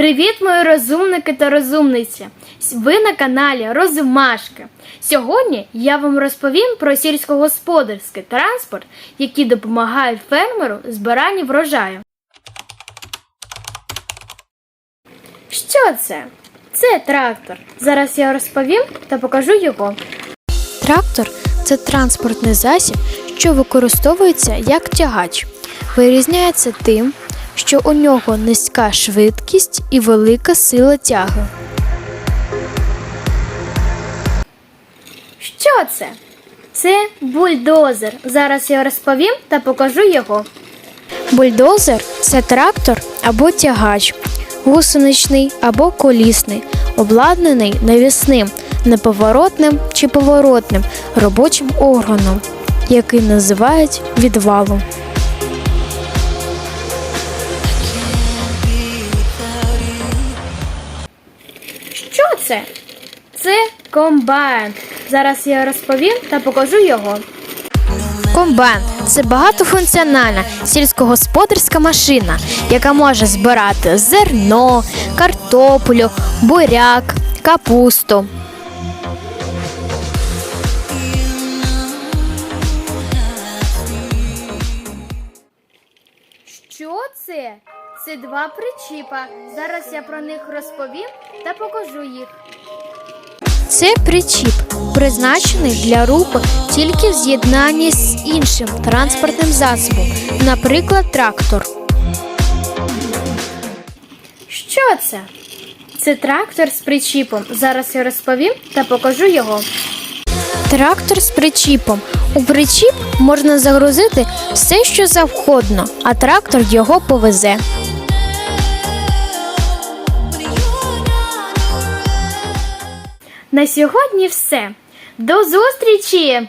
Привіт, мої розумники та розумниці! Ви на каналі Розумашки. Сьогодні я вам розповім про сільськогосподарський транспорт, який допомагає фермеру в збиранні врожаю. Що це? Це трактор. Зараз я розповім та покажу його. Трактор це транспортний засіб, що використовується як тягач. Вирізняється тим, що у нього низька швидкість і велика сила тяги. Що це? Це бульдозер. Зараз я розповім та покажу його. Бульдозер це трактор або тягач, гусеничний або колісний, обладнаний навісним, неповоротним чи поворотним робочим органом, який називають відвалом. Це? Це комбайн. Зараз я розповім та покажу його. Комбайн це багатофункціональна сільськогосподарська машина, яка може збирати зерно, картоплю, буряк, капусту. Що це? Це два причіпа. Зараз я про них розповім та покажу їх. Це причіп, призначений для руху тільки в з'єднанні з іншим транспортним засобом, наприклад, трактор. Що це? Це трактор з причіпом. Зараз я розповім та покажу його. Трактор з причіпом. У причіп можна загрузити все, що завгодно, а трактор його повезе. На сьогодні все. До зустрічі!